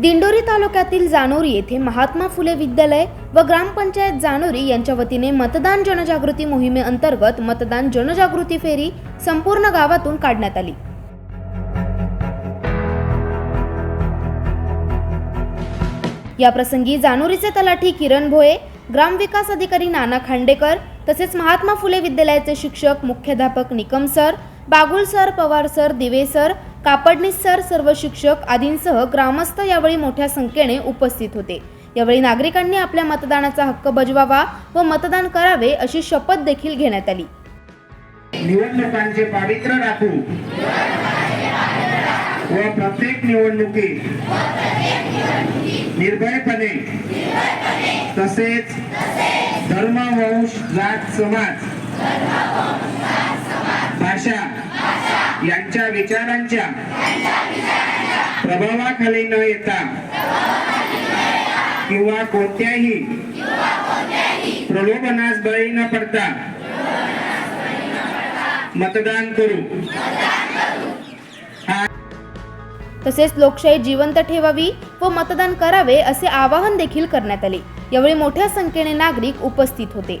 दिंडोरी तालुक्यातील जानोरी येथे महात्मा फुले विद्यालय व ग्रामपंचायत जानोरी यांच्या वतीने मतदान जनजागृती मोहिमेअंतर्गत मतदान जनजागृती फेरी संपूर्ण गावातून काढण्यात आली. या प्रसंगी जानोरीचे तलाठी किरण भोये ग्रामविकास अधिकारी नाना खांडेकर तसेच महात्मा फुले विद्यालयाचे शिक्षक मुख्याध्यापक Nikam sir Bagul sir Pawar sir Dive sir Kapadnis sir सर्व शिक्षक आदींसह ग्रामस्थ यावेळी मोठ्या संख्येने उपस्थित होते. यावेळी नागरिकांनी आपल्या मतदानाचा हक्क बजवावा व मतदान करावे अशी शपथ देखील घेण्यात आली. निवडणुकांचे पावित्र्य राखू व प्रत्येक निवडणुकीत निर्भयपणे तसेच धर्म वंश जात समाज यांच्या विचारांच्या प्रभावाखाली न येता किंवा कोणत्याही प्रलोभनास बळी न पडता मतदान करू. हा तसेच लोकशाही जिवंत ठेवावी व मतदान करावे असे आवाहन देखील करण्यात आले. यावेळी मोठ्या संख्येने नागरिक उपस्थित होते.